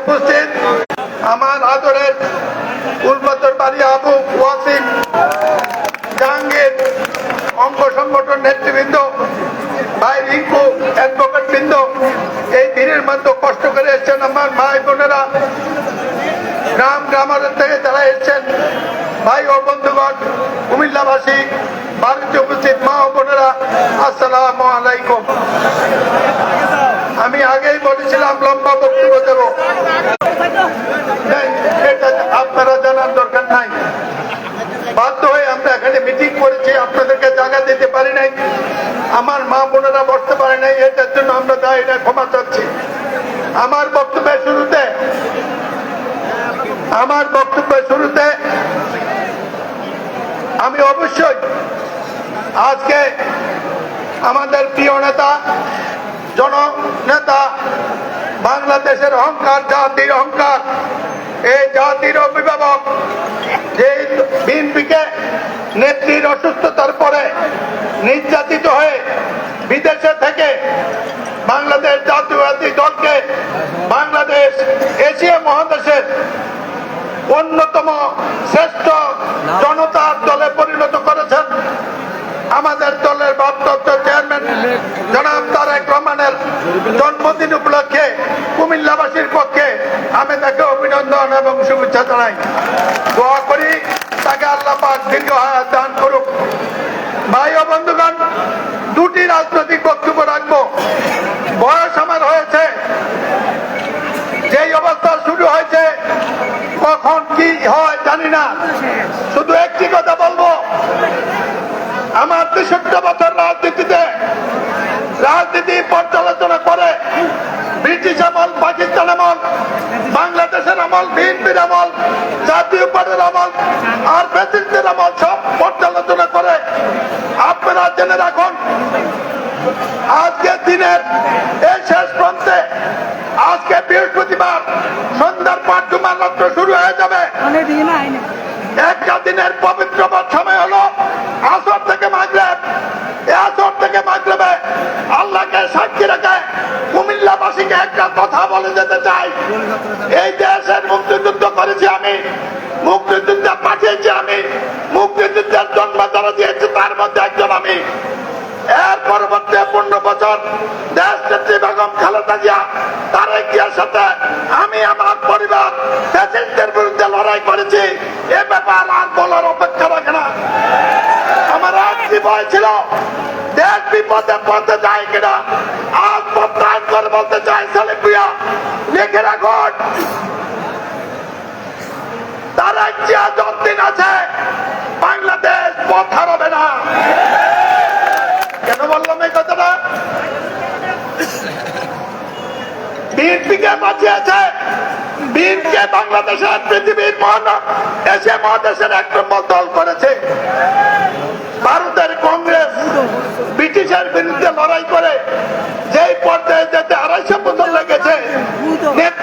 উপস্থিত আমার আদরের উলবতর বাড়ি আবু ওয়াসিম জাহাঙ্গীর অঙ্গ সংগঠন নেতৃবৃন্দ, ভাই রিঙ্কু অ্যাডভোকেট বৃন্দ, এই দিনের মধ্যে কষ্ট করে এসছেন আমার ভাই বোনেরা। গ্রাম গ্রামারের থেকে যারা এসছেন, ভাই ও বন্ধুগণ, কুমিল্লাবাসী বাড়িতে উপস্থিত মা ও বোনেরা আসসালাম আলাইকুম আমি আগেই বলেছিলাম লম্বা বক্তব্য দেব নাই, এটা আপনারা জানার দরকার নাই বাধ্য হয়ে আমরা এখানে মিটিং করেছি আপনাদেরকে জায়গা দিতে পারি নাই। আমার মা বোনেরা বসতে পারে নাই, এটার জন্য আমরা দায়, এটা ক্ষমা চাচ্ছি। আমার বক্তব্যের শুরুতে, আমার বক্তব্যের শুরুতে আমি অবশ্যই আজকে আমাদের প্রিয় নেতা, জননেতা, বাংলাদেশের অহংকার, জাতির অহংকার, এই জাতির অভিভাবক, যে বিএনপিকে নেত্রীর অসুস্থতার পরে নির্যাতিত হয়ে বিদেশে থেকে বাংলাদেশ জাতীয়বাদী দলকে বাংলাদেশ এশিয়া মহাদেশের অন্যতম শ্রেষ্ঠ জনতার দলে পরিণত করেছেন। আমাদের দলের ভারপ্রাপ্ত চেয়ারম্যান জনাব তারেক রহমানের জন্মদিন উপলক্ষে কুমিল্লাবাসীর পক্ষে আমি তাকে অভিনন্দন এবং শুভেচ্ছা জানাই। দোয়া করি তাকে আল্লাহ পাক দীর্ঘ হায়াত দান করুক। ভাই ও বন্ধুগণ, দুটি রাজনৈতিক বক্তব্য রাখব। বয়স আমার হয়েছে। যেই অবস্থা শুরু হয়েছে, কখন কি হয় জানি না। শুধু একটি কথা বলব। আমার তেষট্টি বছর রাজনীতিতে রাজনীতি পর্যালোচনা করে ব্রিটিশ আমল পাকিস্তান আমল বাংলাদেশের আমল বিএনপির আমল জাতীয় পার্টির আমল আর প্রেসিডেন্টের আমল সব পর্যালোচনা করে। আপনারা জেনে রাখুন আজকের দিনের এই শেষ প্রান্তে আজকে বৃহস্পতিবার সন্ধ্যার পাঠ জুমার শুরু হয়ে যাবে। একটা দিনের পবিত্র সময় হলো আসর থেকে মাগরেব এই আসর থেকে মাগরেবে আল্লাহকে সাক্ষী রেখে কুমিল্লাবাসীকে একটা কথা বলে যেতে চাই। এই দেশের মুক্তিযুদ্ধ করেছি আমি। মুক্তিযুদ্ধে পাঠিয়েছি আমি। মুক্তিযুদ্ধের জন্ম যারা দিয়েছে তার মধ্যে একজন আমি। এর পরবর্তী পনেরো বছর দেশ নেত্রী বেগম খালেদা জিয়া, তারেক জিয়ার সাথে আমি আমার পরিবার প্রেসিডেন্টের বিরুদ্ধে লড়াই করেছি। এ ব্যাপার আর বলার অপেক্ষা রাখে না। আমার একটি ভয় ছিল, দেশ বিপদে পথে যায় কিনা। তারেক জিয়া যতদিন আছে, বাংলাদেশ পথ হারাবে না। কেন বললাম এই কথাটা? বিএনপিকে বাঁচিয়েছে। বিএনপি বাংলাদেশের পৃথিবীর মহান এশিয়া মহাদেশের এক নম্বর দল করেছে ভারতের কংগ্রেস ব্রিটিশের বিরুদ্ধে লড়াই করে যেই পর্যায়ে যেতে আড়াইশো বছর লেগেছে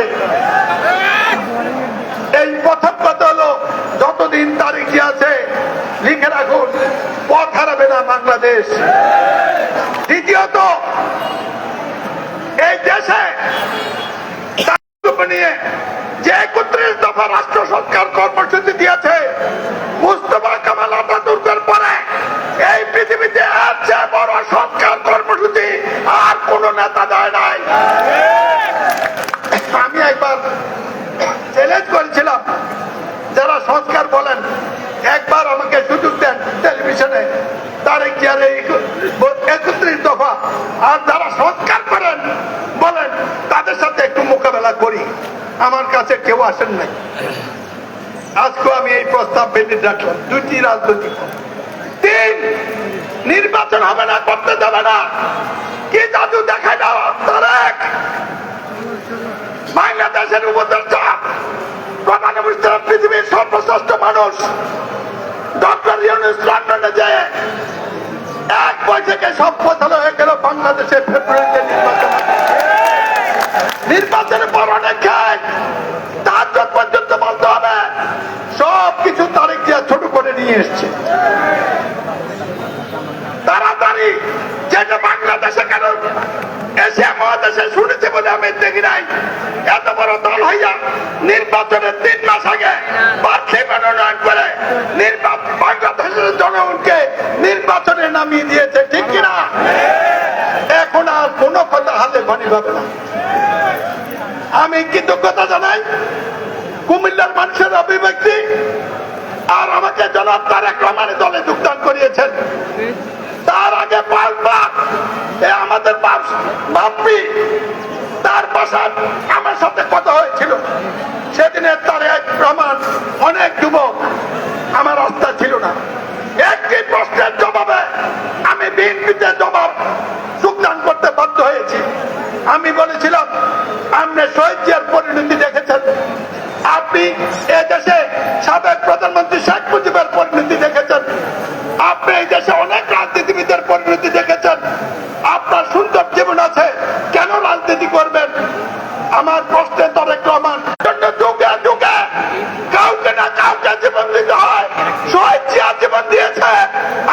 যাবে এই প্রথম কথা হলো, যতদিন তারিখ আছে, লিখে রাখুন, পথ হারাবে না বাংলাদেশ। দ্বিতীয়ত, এই দেশে নিয়ে যে একত্রিশ দফা রাষ্ট্র সরকার কর্মসূচি দিয়েছে, মুস্তফা কামাল আতাতুর্কের পরে এই পৃথিবীতে আর বড় সরকার কর্মসূচি, আর কোন নেতা দেয় নাই আমি একবার চ্যালেঞ্জ করেছিলাম যারা সংস্কার বলেন একবার আমাকে সুযোগ দেন টেলিভিশনে তারেক জিয়ার এই একত্রিশ দফা আর যারা সংস্কার করেন বলেন তাদের সাথে একটু মোকাবেলা করি আমার কাছে কেউ আসেন নাই আজকে আমি এই প্রস্তাব বেঁধে রাখলাম দুটি রাজনৈতিক। তিন, নির্বাচন হবে না, করতে দেবে না কি জাদু দেখায় না তার এক, বাংলাদেশের উপদেষ্টা প্রধানমন্ত্রী পৃথিবীর সর্বশ্রেষ্ঠ মানুষ, ডক্টর ইউনুস লন্ডনে যে এক বৈঠকে সব ফসল হয়ে গেল বাংলাদেশের ফেব্রুয়ারিতে নির্বাচন। নির্বাচনের পর অনেক তার পর্যন্ত বলতে হবে সব কিছু তারিখ দিয়ে ছোট করে নিয়ে এসছে। তাড়াতাড়ি যেটা বাংলাদেশে কেন এশিয়া মহাদেশে শুনেছে বলে আমি দেখি নাই। এত বড় দল হইয়া নির্বাচনের তিন মাস আগে প্রার্থী মনোনয়ন করে বাংলাদেশের জনগণকে নির্বাচনে নামিয়ে দিয়েছে, ঠিক কিনা? এখন আর কোনো কথা হাতে পানি পাবে না। আমি কৃতজ্ঞতা জানাই, কুমিল্লার মানুষের অভিব্যক্তি, আর আমাকে জনাব তারেক রহমানের দলে যোগদান করিয়েছেন। তার আগে পাঁচবার আমাদের বাপ্পি তার বাসার আমার সাথে কথা হয়েছিল। সেদিনের তারেক রহমান অনেক যুবক, আমার রাস্তা ছিল না। একটি প্রশ্নের জবাবে আমি বিএনপিতে জবাব যোগদান করতে বাধ্য হয়েছি। আমি বলেছিলাম আপনি শহীদ পরিণতি দেখেছেন। আপনি এদেশে দেশে সাবেক প্রধানমন্ত্রী শেখ পরিণতি দেখেছেন আপনি এই দেশে অনেক রাজনীতিবিদের পরিণতি দেখেছেন আপনার সুন্দর জীবন আছে কেন রাজনীতি করবেন আমার প্রশ্নে তরেক রহমান জন্য যুগে যুগে কাউকে না কাউকে জীবন দিতে হয় শহীদ জিয়া জীবন দিয়েছে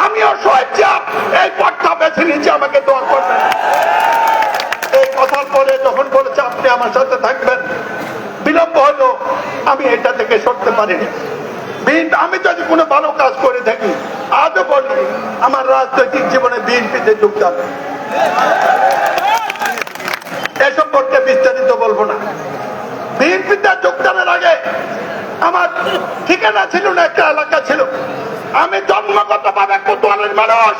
আমিও শহীদ জিয়া এই পথটা বেছে নিয়েছি আমাকে দোয়া করবেন এই কথার পরে যখন বলেছে আপনি আমার সাথে থাকবেন বিলম্ব হলো আমি এটা থেকে সরতে পারিনি বিএনপি আমি যদি কোনো ভালো কাজ করে থাকি আজও বলি আমার রাজনৈতিক জীবনে বিএনপিতে যোগদান এ সম্পর্কে বিস্তারিত বলব না বিএনপিতে যোগদানের আগে আমার ঠিকানা ছিল না একটা এলাকা ছিল আমি জন্মগত ভাবে কোতোয়ালের মানুষ।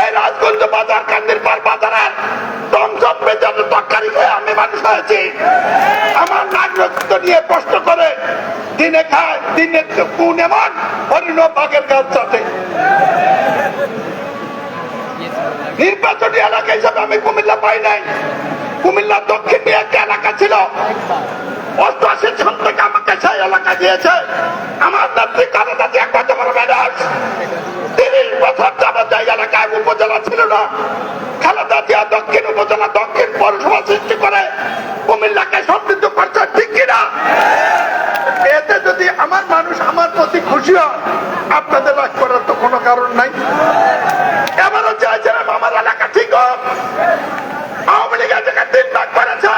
এই রাজগঞ্জ বাজার কান্দির পার বেচার তরকারি আমি মানুষ হয়েছি। আমার নিয়ে করে, দিনে খায়, দিনে এমন বাঘের গাছ নির্বাচনী এলাকা হিসাবে আমি কুমিল্লা পাই নাই। কুমিল্লা দক্ষিণ একটা এলাকা ছিল। অষ্টআশি সাল থেকে আমাকে এলাকা দিয়েছে। আমার নেত্রী কানাডা দিয়ে কত বড় ম্যাডাস তিরিশ বছর যাবত এই এলাকায় উপজেলা ছিল না। খালেদা জিয়া দক্ষিণ উপজেলা, দক্ষিণ পৌরসভা সৃষ্টি করে। কুমিল্লাকে সমৃদ্ধ করছে, ঠিক কিনা? এতে যদি আমার মানুষ আমার প্রতি খুশি আপনাদের রাগ করার তো কোনো কারণ নাই এবারও চাইছিলাম আমার এলাকা ঠিক হোক আওয়ামী লীগের জায়গায় তিন ভাগ করেছে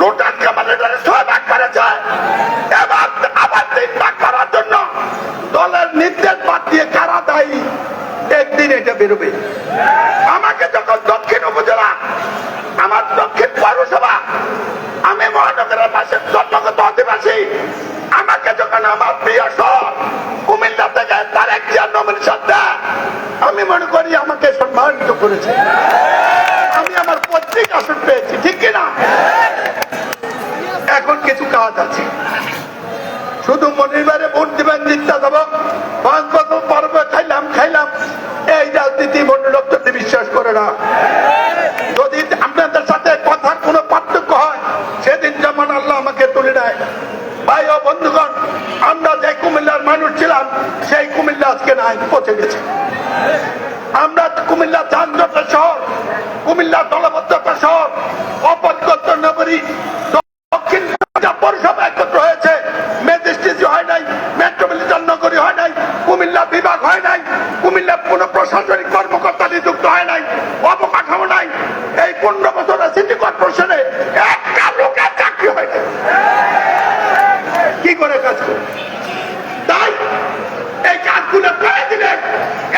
লুটান কামালের ছয় ভাগ করেছে এবার তিন ভাগ করার জন্য দলের নির্দেশ বাদ দিয়ে কারা দায়ী, একদিন এটা বেরোবে। আমাকে যখন দক্ষিণ উপজেলা, আমার দক্ষিণ পৌরসভা, আমি মহানগরের পাশে জন্মগত আদিবাসী, আমাকে যখন আমার প্রিয় শহর কুমিল্লা থেকে তার এক নমিনেশন দেয়, আমি মনে করি আমাকে সম্মানিত করেছে। আমি আমার পৈতৃক আসন পেয়েছি, ঠিক কিনা? এখন কিছু কাজ আছে। শুধু মনিবারে ভোট দিবেন, জিততে দেব পাঁচ বছর পর্বে খাইলাম খাইলাম। এই রাজনীতি যদি বিশ্বাস করে না। যদি আপনাদের সাথে কথার কোনো পার্থক্য হয়, সেদিন যেমন আল্লাহ আমাকে তুলে নেয় ভাই ও বন্ধুগণ, আমরা যে কুমিল্লার মানুষ ছিলাম, সেই কুমিল্লা আজকে নাই পচে গেছে। আমরা কুমিল্লা যানজটের শহর কুমিল্লা দলবদ্ধতা শহর অপরিকল্প নগরী দক্ষিণ পঞ্জাব পৌরসভা একত্র হয়েছে ম্যাজিস্ট্রেসি হয় নাই মেট্রোপলিটন নগরী হয় নাই কুমিল্লা বিভাগ হয় নাই কুমিল্লা কোন প্রশাসনিক কর্মকর্তা নিযুক্ত হয় নাই অবকাঠামো নাই এই পনেরো বছরে সিটি কর্পোরেশনে একটা লোকের চাকরি হয় নাই কি করে কাজ করে তাই এই কাজগুলো করে দিলে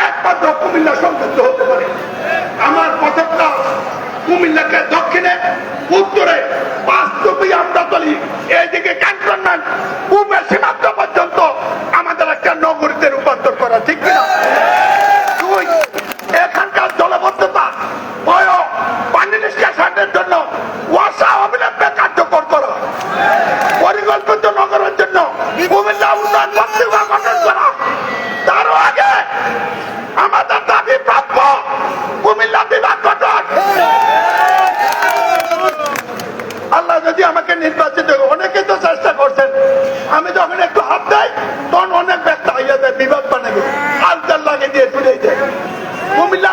একমাত্র কুমিল্লা সমৃদ্ধ হতে পারে আমার পথকটা কুমিল্লাকে দক্ষিণে উত্তরে বাস্তবে আমরা চলি। এইদিকে ক্যান্টনমেন্ট পূর্বের সীমান্ত পর্যন্ত আমাদের একটা নগরীতে রূপান্তর করা ঠিক কিনা দুই এখানকার জলবদ্ধতা বয় পানি নিষ্কাশনের জন্য ওয়াসা অবিলম্বে কার্যকর করা পরিকল্পিত নগরের জন্য করা তারও আগে আমাদের দাবি প্রাপ্য কুমিল্লা বিভাগ গঠন আল্লাহ যদি আমাকে নির্বাচিত করে, অনেকে তো চেষ্টা করছেন আমি যখন একটু হাত দেয় তখন অনেক ব্যক্তি আইয়া দেয় বিভাগ বানাবে আলতার লাগে দিয়ে তুলে দেয় কুমিল্লা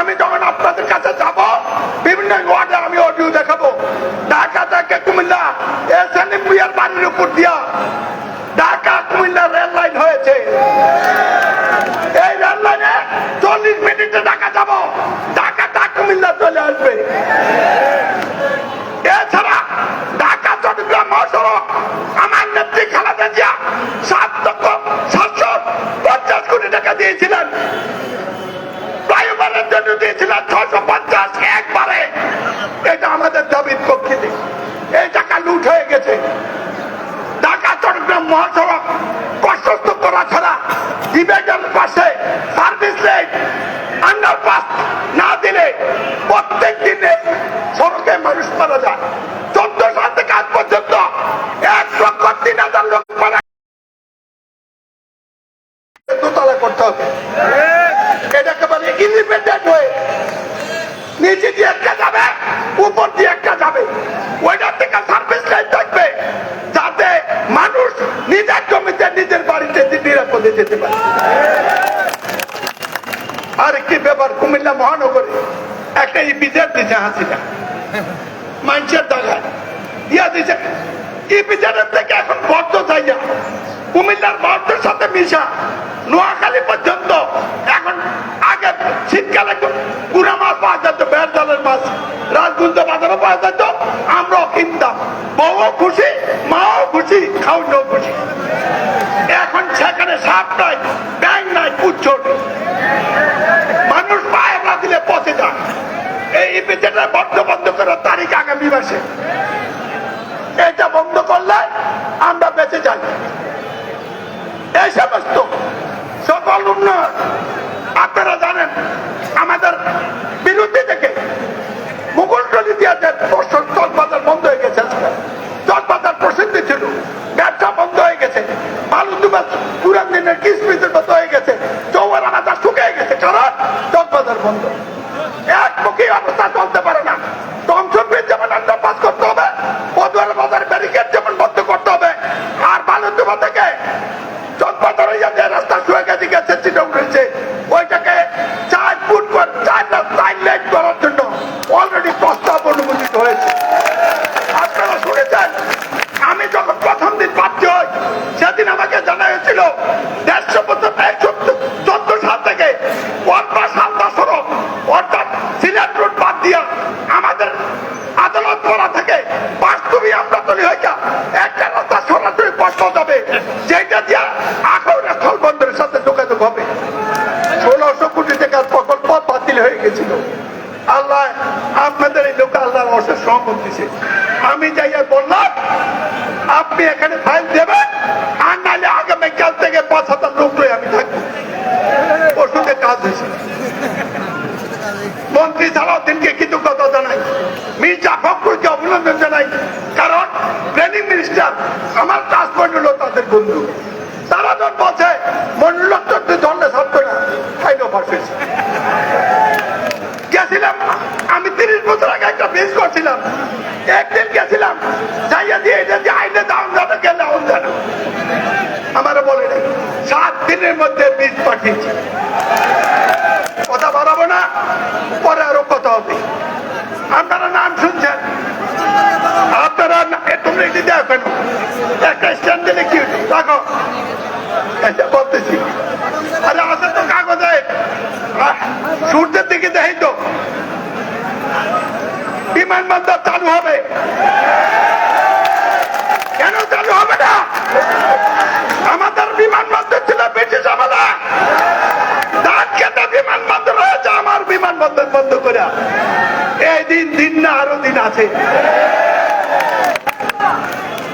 আমি যখন আপনাদের কাছে যাব, বিভিন্ন ওয়ার্ডে আমি অডিও দেখাবো। ঢাকা থেকে কুমিল্লা এসএন বিয়ার বাড়ির উপর দিয়া। ঢাকা, কুমিল্লা রেল মানুষ মারা যায়। চোদ্দ সাল থেকে আজ পর্যন্ত এক লক্ষ তিন হাজার লোক মারা দোতলা করতে হবে। এটা একেবারে ইন্ডিপেন্ডেন্ট হয়ে নিচে দিয়ে একটা যাবে, উপর দিয়ে একটা যাবে। ওইটার থেকে সার্ভিস লাইন থাকবে যাতে মানুষ নিজের জমিতে নিজের বাড়িতে নিরাপদে যেতে পারে। আর একটি ব্যাপার কুমিল্লা মহানগরে একটা ইপিজেড দিছে হাসিনা। মানুষের টাকায় দিয়া দিছে ইপিজেডের থেকে এখন বদ্ধ চাইয়া কুমিল্লার বদ্ধের সাথে মিশা। নোয়াখালী পর্যন্ত এখন আগে শীতকালে গুড়া মাছ পাওয়া যেত, বের জলের মাছ। রাজগুঞ্জ বাজারও পাওয়া যেত। আমরাও কিনতাম। বউও খুশি, মাও খুশি খাউনও খুশি। এখন সেখানে সাপ নাই ব্যাং নাই পুচ্ছ নেই মানুষ পায়ে না দিলে পচে যায় এই ইপিজেডের বন্ধ বন্ধ করার তারিখ আগামী মাসে এটা বন্ধ করলে আমরা বেঁচে যাই। এই সমস্ত সকল উন্নয়ন, আপনারা জানেন, আমাদের বিরুদ্ধে থেকে মুঘল টলি দিয়ে যে চল বাজার বন্ধ হয়ে গেছে চল বাজার প্রসিদ্ধি ছিল। ব্যবসা বন্ধ হয়ে গেছে। বালু দুবার পুরান দিনের কিসমিসের মতো হয়ে গেছে। চৌয়ারা বাজার শুকিয়ে গেছে। কারণ চক বাজার বন্ধ। একমুখী অবস্থা চলতে পারে না। ধ্বংসবীর যেমন আন্ডারপাস করতে হবে পদুয়ার বাজার ব্যারিকেড যেমন বন্ধ করতে হবে, আর বালুর থেকে হইয়া রাস্তা দিয়া আখড়া স্থল বন্দরের সাথে যোগাযোগ হবে। ষোলোশো কোটি টাকার প্রকল্প বাতিল হয়ে গেছিল। আল্লাহ, আপনাদের এই লোক আল্লাহর অশেষ সহমত দিছে। আমি যাইয়া বললাম, আপনি এখানে ফাইল দেবেন আর নাহলে আগামীকাল থেকে পাঁচ হাজার লোক লই আমি থাকব ওষুধের কাজ হয়েছে মন্ত্রী সালাউদ্দিনকে কৃতজ্ঞতা জানাই মির্জা ফখরুলকে অভিনন্দন জানাই কারণ প্ল্যানিং মিনিস্টার আমার ট্রান্সপোর্ট হলো তাদের বন্ধু তারা যখন বলছে মনুল্লক চন্দ্র ধরলে থাকবে না ফাইল অফার হয়েছে গেছিলাম আমি তিরিশ বছর আগে একটা বেশ করছিলাম একদিন গেছিলাম যাইয়া দিয়ে এটা যে আইনে দাম যাবে গেলে আউন জানা আমার বলে নাই সাত দিনের মধ্যে বীজ পাঠিয়েছি কথা বাড়াবো না পরে আরও কথা হবে আপনারা নাম শুনছেন আপনারা না- এ, তোমরা এটি দেখো কেন একটা স্ট্যান্ড দিলে কি হতো? রাখো এটা বলতেছি আরে আছে তো কাগজে আহ, সূর্যের দিকে দেখি তো বিমানবন্দর চালু হবে কেন চালু হবে না আছে।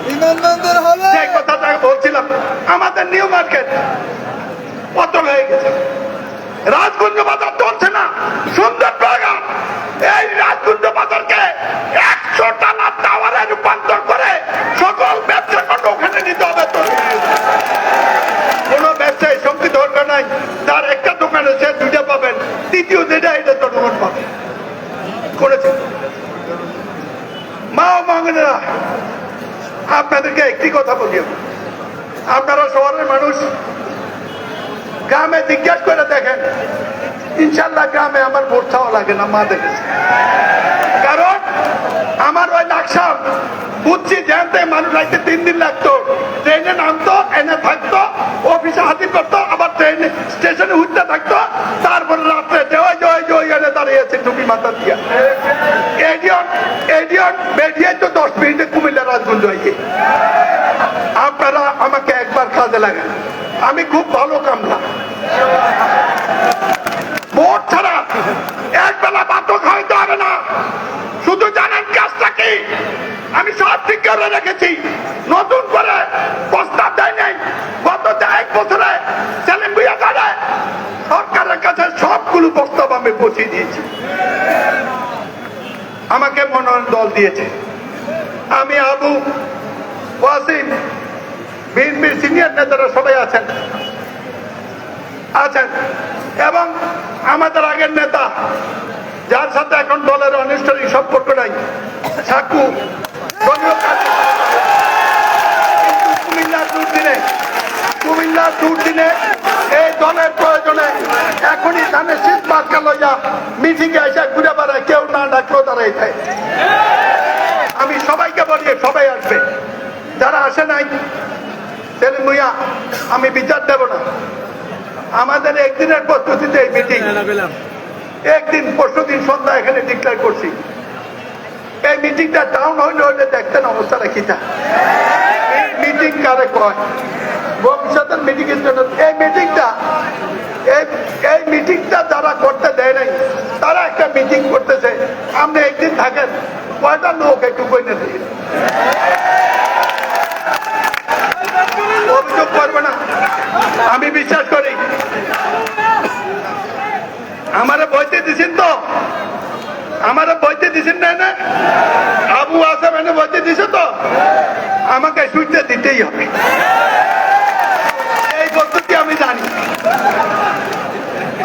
বিমানবন্দর হবে। যে কথাটা বলছিলাম আমাদের নিউ মার্কেট পতন হয়ে গেছে। রাজগুঞ্জ বাজার চলছে না সুন্দর বাগান এই রাজগুঞ্জ বাজারকে একশো টানা টাওয়ারে রূপান্তর করে সকল ব্যবসা কর্ম ওখানে নিতে হবে তো কোনো ব্যবসায়ী শক্তি দরকার নাই তার একটা দোকানে সে দুইটা পাবেন তৃতীয় যেটা এটা জনগণ পাবে করেছে মঙ্গলেরা আপনাদেরকে একটি কথা বলি। আপনারা শহরের মানুষ, গ্রামে জিজ্ঞাসা করে দেখেন, ইনশাল্লাহ গ্রামে আমার ভোট লাগে না, মা দেখেছে কারণ আমার ওই লাকসাম বুঝছি জানতে মানুষ রাইতে তিন দিন লাগতো। ট্রেনে নামতো, এনে থাকতো, অফিসে হাজির করতো, আবার ট্রেনে স্টেশনে উঠতে থাকতো। তারপরে রাত্রে জয় জয় জয় এনে দাঁড়িয়েছে টুপি মাথা দিয়া। এডিয়ন এডিয়ন, বেরিয়ে তো দশ মিনিটে কুমিল্লা রাজগঞ্জ হয়েছে আপনারা আমাকে একবার কাজে লাগান। আমি খুব ভালো কামলা ভোট ছাড়া এক বেলা ভাতও খাইতে হবে না শুধু জানেন কাজটা কি আমি সব ঠিক করে রেখেছি নতুন করে প্রস্তাব দেয় নাই গত এক বছরে সেলিম ভুইয়া কাটে সরকারের কাছে সবগুলো পৌঁছে দিয়েছি। আমাকে মনোনয়ন দল দিয়েছে। আমি আবু ওয়াসিম বিএনপির সিনিয়র নেতারা সবাই আছেন। আছেন। এবং আমাদের আগের নেতা, যার সাথে এখন দলের আনুষ্ঠানিক সম্পর্ক নাই, সাকু কুমিল্লার দুর্দিনে কুমিল্লার দুর্দিনে এই দলের প্রয়োজনে এখনই ধানের মিটিং এ এসে ঘুরে বেড়ায় কেউ না ডাকলেও দাঁড়াই যায় আমি সবাইকে বলি সবাই আসবে। যারা আসে নাই সেলিম ভুইয়া আমি বিচার দেব না। আমাদের একদিনের প্রস্তুতিতে এই মিটিং। একদিন পরশু দিন সন্ধ্যা এখানে ডিক্লেয়ার করছি। এই মিটিংটা টাউন হইলে হইলে দেখতেন অবস্থাটা কিটা মিটিং কারে কয়? ভবিষ্যতের মিটিং এর জন্য এই মিটিংটা এই মিটিংটা যারা করতে দেয় নাই, তারা একটা মিটিং করতেছে। আপনি একদিন থাকেন, কয়টা লোক একটু কইনে দিয়ে অভিযোগ করবে না। আমি বিশ্বাস করি। আমারে বইতে দিছেন তো? আমারে বইতে দিছেন না না? আবু আসে মানে বইতে দিছে তো? আমাকে সুইচে দিতেই হবে এই পদ্ধতি আমি জানি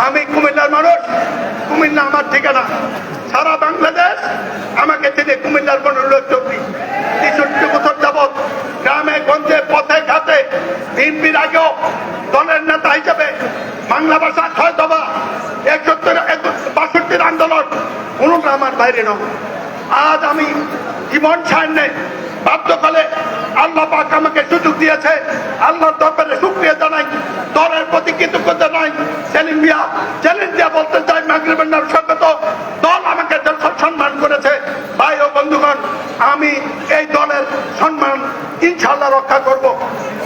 আমি কুমিল্লার মানুষ, কুমিল্লা আমার ঠিকানা। সারা বাংলাদেশ আমাকে চেনে কুমিল্লার মনোলোক চৌধুরী তেষট্টি বছর যাবৎ গ্রামে, গঞ্জে, পথে, ঘাটে, বিএনপির আগেও দলের নেতা হিসেবে বাংলা ভাষা ছয় দফা, একসত্তর বাষট্টির আন্দোলন, কোনোটা আমার বাইরে নয়। আজ আমি জীবন ছাড়নে বাধ্য ফলে আল্লাহ পাক আমাকে সুযোগ দিয়েছে, আল্লাহর দরবারে শুক্রিয়া জানাই। দলের প্রতি কৃতজ্ঞতা নাই সেলিম মিয়া চ্যালেঞ্জ দিয়া বলতে চাই মাগরিবের নাম স্বাগত দল আমাকে সম্মান করেছে। ভাই ও বন্ধুগণ, আমি এই দলের সম্মান ইনশাল্লাহ রক্ষা করব।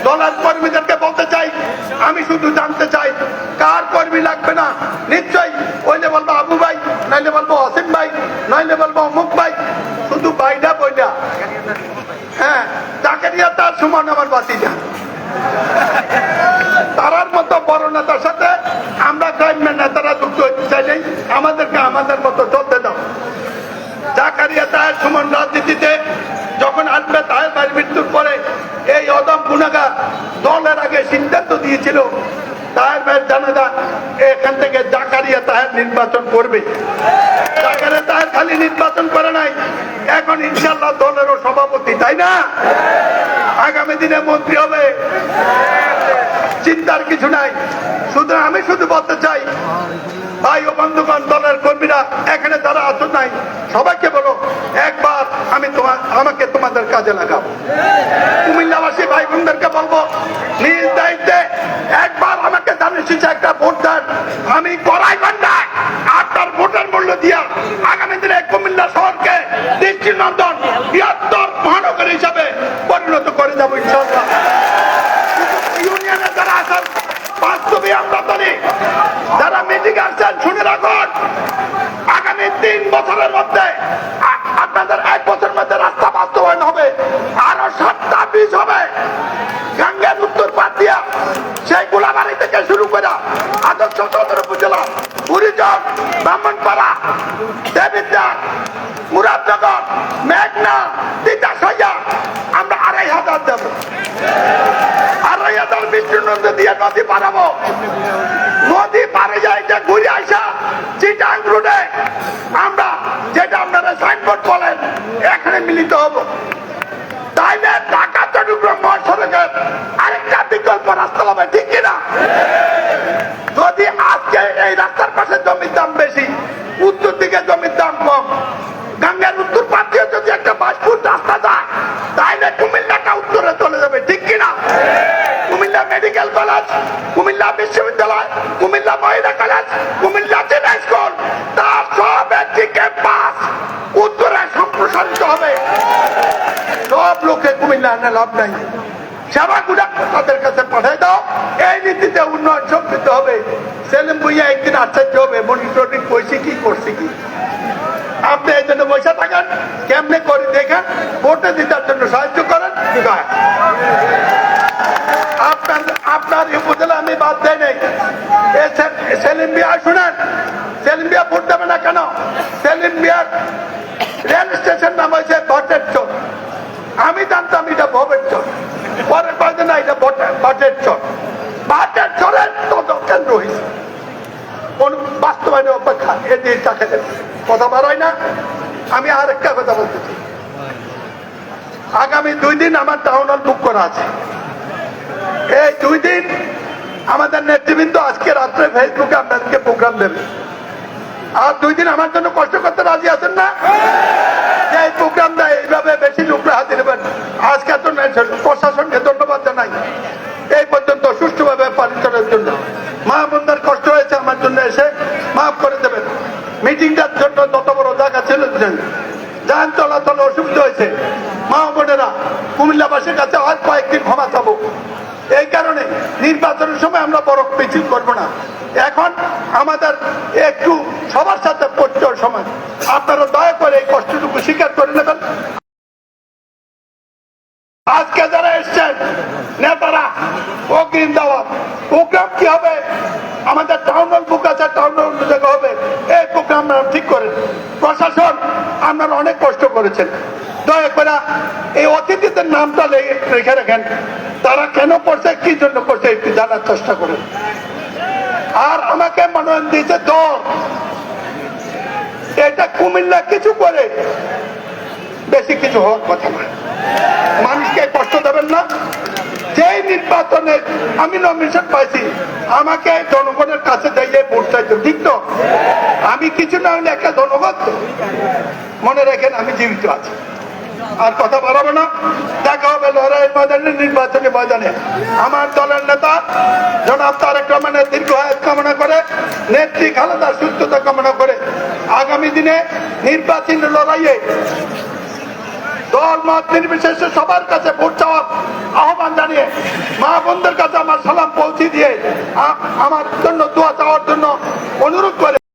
দলের কর্মীদেরকে বলতে চাই, আমি শুধু জানতে চাই, কার কর্মী লাগবে না? নিশ্চয়ই ওইলে বলব আবু ভাই, নাইলে বলব অসীম ভাই, নাইলে বলব অমুক ভাই শুধু বাইটা বইটা হ্যাঁ জাকারিয়া তার সমান আমার বাতিজা তারার মতো বড় নেতার সাথে আমরা গ্রাম্য নেতারা যুক্ত হতে চাইলেই আমাদেরকে আমাদের মতো চলতে দাও জাকারিয়া তাহের সমান রাজনীতিতে যখন আসবে তাহের ভাইয়ের মৃত্যুর পরে এই অদম গুণাগার দলের আগে সিদ্ধান্ত দিয়েছিল তাহের ভাইয়ের জানাজা এখান থেকে জাকারিয়া তাহের নির্বাচন করবে। জাকারিয়া তাহের খালি নির্বাচন করে নাই। এখন ইনশাল্লাহ দলেরও সভাপতি, তাই না? আগামী দিনে মন্ত্রী হবে। চিন্তার কিছু নাই। শুধু আমি শুধু বলতে চাই, ভাই ও বন্ধুগণ, দলের কর্মীরা, এখানে যারা আছো নাই, সবাইকে বলো, একবার আমি তোমার, আমাকে তোমাদের কাজে লাগাবো। কুমিল্লাবাসী ভাই বোনদেরকে বলব, নিজ দায়িত্বে একবার আমি একটা ভোট দেন আমি কড়াই গন্ডায় আপনার ভোটের মূল্য দিয়া আগামী দিনে কুমিল্লা শহরকে দৃষ্টিনন্দন বৃহত্তর মহানগর হিসাবে পরিণত করে যাব ইনশাল্লাহ বাস্তবে আমরা জানি, যারা মিটিং আসছেন, শুনে তিন বছরের মধ্যে আপনাদের এক বছরের মধ্যে রাস্তা বাস্তবায়ন হবে, আরও সাতটা বীজ হবে, গাঙ্গের সদর উপজেলা পুরীচক ব্রাহ্মণপাড়া দেবিদ্যার মুরাদনগর, মেঘনা তিতা সইয়া আমরা আড়াই হাজার দেবো। আড়াই হাজার বিষ্ণু নদী দিয়ে নদী পারাবো নদী পারে যাইতে ঘুরে আসা চিটাং রোডে। আমরা যেটা আপনারা সাইনবোর্ড আরেকটা বিকল্প রাস্তা হবে ঠিক যদি আজকে এই রাস্তার পাশে জমির দাম বেশি, উত্তর দিকে জমির দাম কম, গঙ্গার উত্তর পাশ দিয়ে যদি একটা বাসপুর রাস্তা যায়, তাইলে কুমিল্লাটা উত্তরে চলে যাবে, ঠিক কিনা কুমিল্লা মেডিকেল কলেজ কুমিল্লা বিশ্ববিদ্যালয়, কুমিল্লা মহিলা কলেজ কুমিল্লা জেলা স্কুল তার সব একটি ক্যাম্পাস উত্তরে সম্প্রসারিত হবে। সব লোকে কুমিল্লা আনে লাভ নাই। সেবাগুলা তাদের কাছে পাঠাই দাও। এই নীতিতে উন্নয়ন সমৃদ্ধ হবে। সেলিম ভুইয়া একদিন আশ্চর্য হবে মনিটরিং কইছি কি, করছি কি? আপনি এই জন্য বসে থাকেন, কেমনে করে দেখেন, ভোটে দিতার জন্য সাহায্য করেন আপনার আপনার উপজেলা আমি বাদ দেয় নাই। সেলিম মিয়া শুনেন, সেলিম মিয়া ভোট দেবে না কেন? সেলিম মিয়ার রেল স্টেশন নাম হয়েছে ভটের চর আমি জানতাম এটা ভবের চর পরে কয়েছে না এটা ভটের চর ভাটের চরের তত কেন্দ্র হয়েছে বাস্তবায়নের অপেক্ষা এ দিয়ে তাকে কথা বাড়ায় না, আমি আর একটা কথা বলতে চাই। আগামী দুই দিন আমার টাউন হল বুক করা আছে। এই দুই দিন আমাদের নেতৃবৃন্দ আজকে রাত্রে ফেসবুকে আপনাদেরকে প্রোগ্রাম দেবে। আর দুই দিন আমার জন্য কষ্ট করতে রাজি আছেন না? যে এই প্রোগ্রাম দেয় এইভাবে বেশি লোকরা হাতে নেবেন, আজকে তো প্রশাসনকে ধন্যবাদ জানাই। এই পর্যন্ত সুষ্ঠুভাবে পালিতনের জন্য। মা বোনদের কষ্ট হয়েছে আমার জন্য এসে মাফ করে দেবেন। মিটিংটার জন্য তত বড় জায়গা ছিল যান চলাচল অসুবিধা হয়েছে। মা বোনেরা কুমিল্লাবাসীর কাছে আর কয়েকদিন ক্ষমা চাবো। এই কারণে নির্বাচনের সময় আমরা বড় মিছিল করব না। এখন আমাদের একটু সবার সাথে পরিচয় সময় আপনারা দয়া করে এই কষ্টটুকু স্বীকার করে নেবেন। আজকে যারা এসছেন, নেতারা অগ্রিম দেওয়া প্রোগ্রাম কি হবে? আমাদের টাউন হল বুক আছে টাউন হল জায়গা হবে। এই প্রোগ্রাম ঠিক করেন। প্রশাসন আপনারা অনেক কষ্ট করেছেন। দয়া করে এই অতিথিদের নামটা রেখে রাখেন। তারা কেন করছে, কি জন্য করছে, একটু জানার চেষ্টা করেন। আর আমাকে মনোনয়ন দিয়েছে দল। এটা কুমিল্লা কিছু করে, বেশি কিছু হওয়ার কথা না মানুষকে কষ্ট দেবেন না। নির্বাচনে আমি নমিনেশন পাইছি। আমাকে জনগণের কাছে যাইয়ে ভোট চাইতো, ঠিক তো? আমি কিছু না হলে একটা জনগণ তো। মনে রাখেন, আমি জীবিত আছি। আর কথা বাড়াবো না। দেখা হবে লড়াইয়ের ময়দানে, নির্বাচনী ময়দানে। আমার দলের নেতা, জনাব তারেক রহমানের দীর্ঘ আয়াত কামনা করে, নেত্রী খালেদার সুস্থতা কামনা করে, আগামী দিনে নির্বাচনী লড়াইয়ে দল, মত নির্বিশেষে সবার কাছে ভোট চাওয়ার আহ্বান জানিয়ে মা বন্ধুর কাছে আমার সালাম পৌঁছে দিয়ে আমার জন্য দোয়া চাওয়ার জন্য অনুরোধ করে